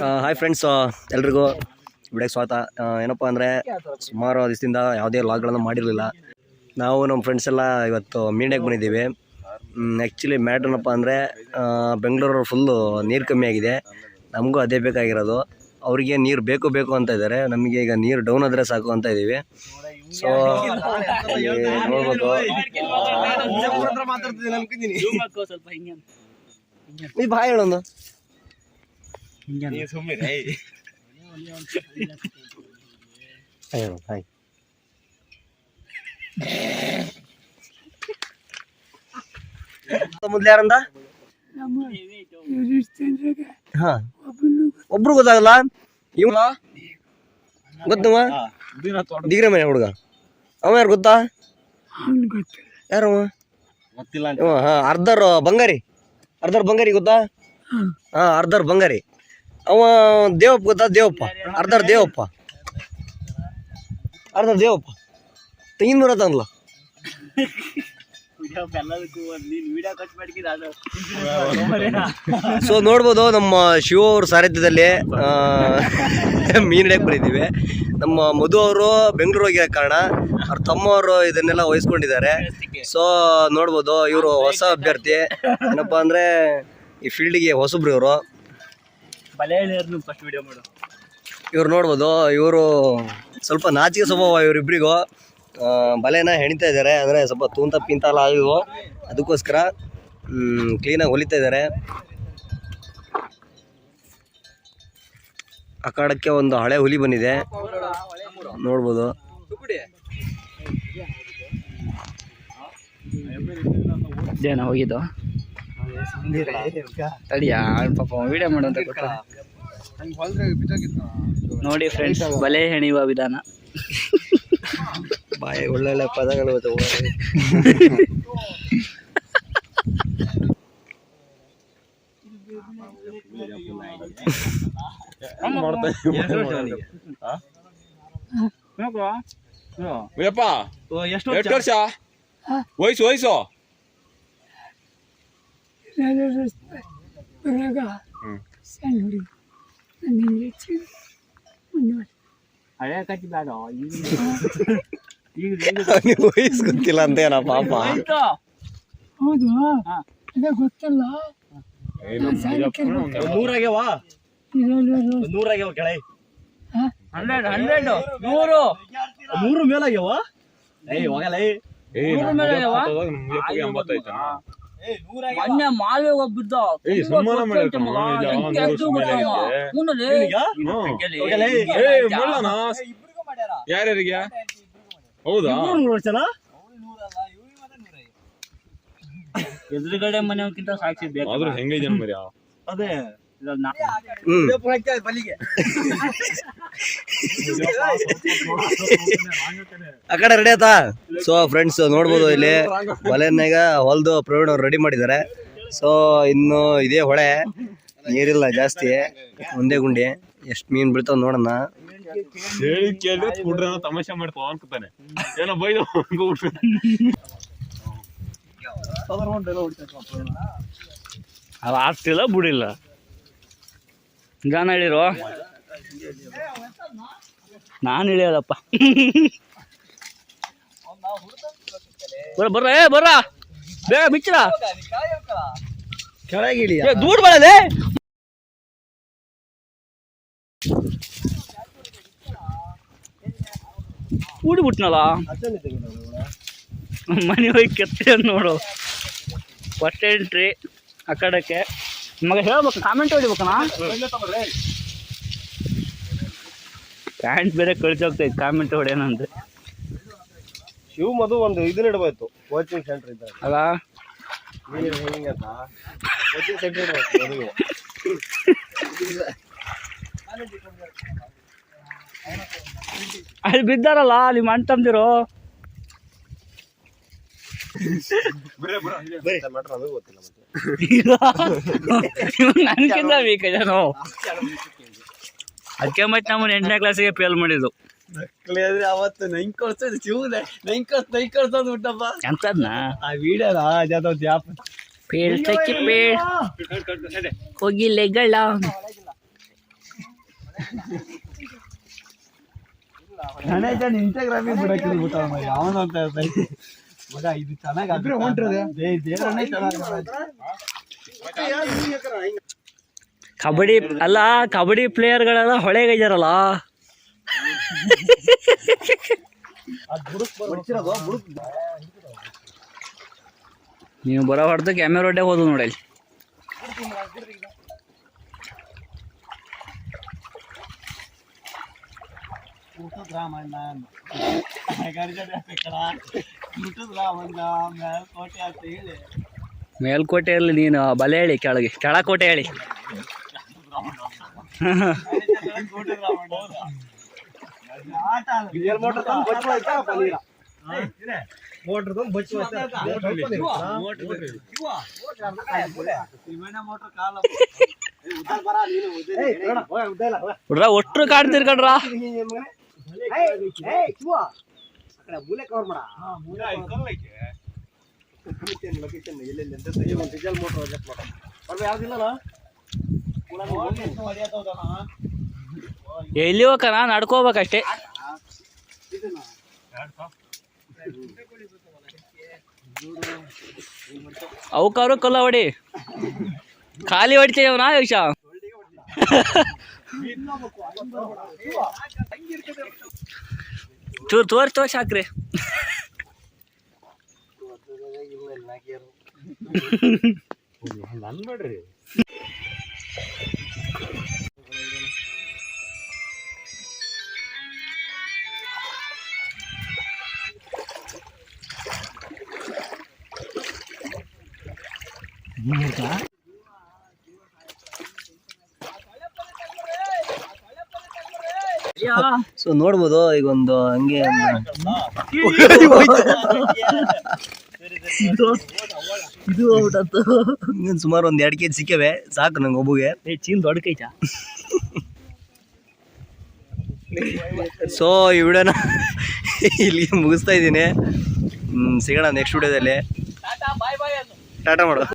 Hi friends ಎಲ್ರಿಗೂ ವಿಡಿಯೋಗೆ ಸ್ವಾಗತ. ಏನಪ್ಪಾ ಅಂದರೆ ಸುಮಾರು ದಿವಸದಿಂದ ಯಾವುದೇ ಲಾಗ್ಗಳನ್ನು ಮಾಡಿರಲಿಲ್ಲ. ನಾವು ನಮ್ಮ ಫ್ರೆಂಡ್ಸ್ ಎಲ್ಲ ಇವತ್ತು ಮೀಂಡೆಗೆ ಬಂದಿದ್ದೀವಿ. ಆ್ಯಕ್ಚುಲಿ ಮ್ಯಾಟ್ರ್ ಏನಪ್ಪ ಅಂದರೆ ಬೆಂಗಳೂರು ಫುಲ್ಲು ನೀರು ಕಮ್ಮಿ ಆಗಿದೆ. ನಮಗೂ ಅದೇ ಬೇಕಾಗಿರೋದು. ಅವರಿಗೆ ನೀರು ಬೇಕು ಬೇಕು ಅಂತ ಇದ್ದಾರೆ. ನಮಗೆ ಈಗ ನೀರು ಡೌನ್ ಆದರೆ ಸಾಕು ಅಂತ ಇದ್ದೀವಿ. ಸೊ ನೋಡ್ಬೋದು. ಸ್ವಲ್ಪ ಹಿಂಗೆ ನೀ ಬಾಯ್ ಹೇಳೊಂದು ಹೇಳು ಹಾಯ್ ಮೊದ್ಲು ಯಾರಂದ ಹಾ ಒಬ್ರು ಗೊತ್ತಾಗಲ್ಲ ಇವ ಗೊತ್ತವ ಡಿಗ್ರಿ ಮನೆ ಹುಡುಗ ಅವ ಯಾರು ಗೊತ್ತಾ ಯಾರು ಗೊತ್ತಿಲ್ಲ ಅರ್ಧರ್ ಬಂಗಾರಿ ಅರ್ಧರ್ ಬಂಗಾರಿ ಗೊತ್ತಾ ಹಾ ಅರ್ಧರ್ ಬಂಗಾರಿ ಅವ ದೇವಪ್ಪ ಗೊತ್ತಾ? ದೇವಪ್ಪ. ಅರ್ಧರ್ ದೇವಪ್ಪ. ಅರ್ಧ ದೇವಪ್ಪ. ತೆಂಗಿನ ಮರ ತಂದ್ಲ ಸೊ ನೋಡ್ಬೋದು ನಮ್ಮ ಶಿವ ಅವ್ರ ಸಾರಥ್ಯದಲ್ಲಿ ಮೀನ್ ಹಿಡಿಯಕ್ಕೆ ಬಂದಿದ್ದೀವಿ. ನಮ್ಮ ಮಧು ಅವರು ಬೆಂಗಳೂರು ಹೋಗಿರೋ ಕಾರಣ ಅವ್ರ ತಮ್ಮವರು ಇದನ್ನೆಲ್ಲ ವಹಿಸ್ಕೊಂಡಿದ್ದಾರೆ. ಸೊ ನೋಡ್ಬೋದು ಇವರು ಹೊಸ ಅಭ್ಯರ್ಥಿ. ಏನಪ್ಪಾ ಅಂದರೆ ಈ ಫೀಲ್ಡಿಗೆ ಹೊಸಬ್ರು ಇವರು. ಫಸ್ಟ್ ವಿಡಿಯೋ ಮಾಡು. ಇವ್ರು ನೋಡ್ಬೋದು ಇವರು ಸ್ವಲ್ಪ ನಾಚಿಕೆ ಸ್ವಭಾವ ಇವರಿಬ್ಬರಿಗೂ ಬಲೆನ ಹೆಣಿತಾ ಇದ್ದಾರೆ ಅಂದರೆ ಸ್ವಲ್ಪ ತೂಂತ ಪಿಂತ ಎಲ್ಲ ಆಗಿದ್ವು. ಅದಕ್ಕೋಸ್ಕರ ಕ್ಲೀನಾಗಿ ಹೊಲಿತಾ ಇದ್ದಾರೆ. ಅಖಾಡಕ್ಕೆ ಒಂದು ಹಳೆ ಹುಲಿ ಬಂದಿದೆ. ನೋಡ್ಬೋದು. ಜನ ಹೋಗಿದ್ದು. ತಡಿಯಾ ಪಾಪ ವಿಡಿಯೋ ಮಾಡು ಅಂತ ಕೊಟ್ಟ ನೋಡಿ ಫ್ರೆಂಡ್ಸ್ ಬಲೆ ಹೆಣಿಯುವ ವಿಧಾನ. ಬಾಯಿ ಒಳ್ಳೊಳ್ಳೆ ಪದಗಳು ಎಷ್ಟು ವರ್ಷ? ವಯಸ್ಸು ವಯಸ್ಸು. ಹಳೆ ಕಟ್ಟಿ ಬೇಡ ವಯಸ್ಸು ಗೊತ್ತಿಲ್ಲ ಅಂತೇನ ಪಾಪ. ಹೌದು? ಹಾ. ಅದೇ ಗೊತ್ತಿಲ್ಲ? ನೂರಾಗ್ಯವ ನೂರಾಗ್ಯವ ಕೆಳಗೆ ಹಂಡ್ರೆಡ್ ಹಂಡ್ರೆಡ್ ನೂರು ನೂರು ಮೇಲಾಗ್ಯವ? ಏಯ್ ಹೋಗಲ್ಲ ಏಯ್ ಏ ನೂರು ಮೇಲೆ ಅಯ್ಯವ್ವ? ಮೊನ್ನೆ ಮಾಲ್ವೆ ಯಾರ್ಯಾರಿಗೆ? ಹೌದಾ? ಎದುರುಗಡೆ ಮನೆಯವಕ್ಕಿಂತ ಸಾಕ್ಷಿ ಬೇಕು ಆದ್ರೂ ಹೆಂಗೈತೆ ಅದೇ. ಆ ಕಡೆ ರೆಡಿ ಆಯ್ತಾ? ಸೊ ಫ್ರೆಂಡ್ಸ್ ನೋಡ್ಬೋದು ಇಲ್ಲಿ. ಬಲೆನಾಗ ಹೊಲ್ದು ಪ್ರವೀಣ್ ಅವ್ರು ರೆಡಿ ಮಾಡಿದ್ದಾರೆ. ಸೊ ಇನ್ನು ಇದೇ ಹೊಳೆ. ನೀರಿಲ್ಲ ಜಾಸ್ತಿ. ಒಂದೇ ಗುಂಡಿ. ಎಷ್ಟು ಮೀನ್ ಬೀಳ್ತಾವ್ ನೋಡಣ ಹೇಳಿ ಕೇಳಿದ್ರೆ ಕುಡ್ರ ತಮಾಷೆ ಮಾಡ್ತಾವ ಅನ್ಕೋತಾನೆ ಏನೋ ಬೈದು ಅವ ಆಗ್ತಿಲ್ಲ ಬಿಡಿಲ್ಲ. ಗಾನ ಹೇಳಿರೋ? ನಾನು ಇಳಿಯೋದಪ್ಪ ಬರ, ಬರ್ರ, ಏ, ಬರ್ರ. ಬೇಗ ಬಿಚ್ಚರ ಕೆಳಗಿಳಿ ದೂರ ಕೂಡಿ ಬಿಟ್ನಲ್ಲ ಮನೆ ಹೋಗಿ ಕೆತ್ತ ನೋಡು. ಫಸ್ಟ್ ಎಂಟ್ರಿ ಆ ಕಡೆಗೆ. ಮಗ ಹೇಳ್ಬೇಕು ಕಾಮೆಂಟ್ ಹೊಡಿಬೇಕಣ್ಣ. ಪ್ಯಾಂಟ್ ಬೇರೆ ಕಳ್ಸೋಗ್ತೈತೆ ಕಾಮೆಂಟ್ ಹೊಡೆಯೋಣಂದ್ರೆ ಶಿವ ಮಧು ಒಂದು ಇದನ್ನ ಇಡಬೇಕು ಕೋಚಿಂಗ್ ಸೆಂಟರ್ ಇದ್ದಾಗ ಅಲ್ಲ? ಕೋಚಿಂಗ್ ಸೆಂಟರ್ ಇಡಬೇಕು ಅಲ್ಲಿ ಬಿದ್ದಾರಲ್ಲ ನಿಮ್ಮ ಅಣ್ಣ ತಮ್ದಿರು ಮ್ಯಾಟ್ರ್ ಅದು ಗೊತ್ತಿಲ್ಲ ಮತ್ತೆ ನನ್ಗಿಂತ ವೀಕ್ ಜನ ಅದಕ್ಕೆ ಮತ್ತೆ ನಮ್ಮನ್ನ ಎಂಟನೇ ಕ್ಲಾಸಿಗೆ ಫೇಲ್ ಮಾಡಿದ್ದು. ಆದ್ರೆ ಅವತ್ತು ನಂಗೆ ಕೊಡ್ಸೋದು ಶಿವನೇ ನಂಗೆ ಕೊಡ್ಸ್ ನಂಗೆ ಕೊಡ್ಸೋದು ಬಿಟ್ಟಪ್ಪ. ಆ ವಿಡಿಯೋನ ಜಾತ ಪೇಡ್ ಪೇಳ್ ತಕ್ಕಿ ಪೇಳ್ ಹೋಗಿಲೆಗಳ ಗಣೇಶನ್ ಇನ್ಸ್ಟಾಗ್ರಾಮಿಗೆ ಬಿಡಕ್ಕೆ ಬಿಟ್ಟ ಅವನು ಅಂತ ಮಗ ಇದು ಚೆನ್ನಾಗಿ ಕಬಡ್ಡಿ ಅಲ್ಲ ಕಬಡ್ಡಿ ಪ್ಲೇಯರ್ಗಳೆಲ್ಲ ಹೊಳೆಗೈದಾರಲ್ಲ? ನೀವು ಬರೋ ಹೊಡೆದು ಕ್ಯಾಮೆರಾ ಒಡ್ಡೆ ಹೋದು ನೋಡಿ ಅಲ್ಲಿ ಮೇಲ್ಕೋಟೆಯಲ್ಲಿ ನೀನು ಬಲೆ ಹೇಳಿ ಕೆಳಗೆ ಕೆಳಕೋಟೆ ಹೇಳಿ ಹುಡ್ರ ಒಟ್ರು ಕಾಡ್ತೀರಿ ಕಣ್ರ ಎಲ್ಲಿ ಹೋಗಣ ನಡ್ಕೋಬೇಕಷ್ಟೇ. ಅವಕಾರು ಕಲ್ಲ ಹೊಡಿ. ಖಾಲಿ ಹೊಡಿತೇವ ನಾ ಯೋಶ ಚೂರ್ ತೋರ್ಸ್ ತೋರ್ಸ್ ಹಾಕ್ರಿ ಸೊ ನೋಡ್ಬೋದು ಈಗ ಒಂದು ಹಂಗೆ ಇದು ಇನ್ನೊಂದು ಸುಮಾರು ಒಂದು ಎರಡು ಕೆ ಜಿ ಸಿಕ್ಕವೆ ಸಾಕು ನಂಗೆ ಒಬ್ಬಗೆ. ಚೀಲ್ ದೊಡ್ಡ ಕೈಚ ಸೊ ಈ ವಿಡಿಯೋನ ಇಲ್ಲಿಗೆ ಮುಗಿಸ್ತಾ ಇದ್ದೀನಿ. ಸಿಗೋಣ ನೆಕ್ಸ್ಟ್ ವಿಡಿಯೋದಲ್ಲಿ ಟಾಟಾ ಮಾಡು.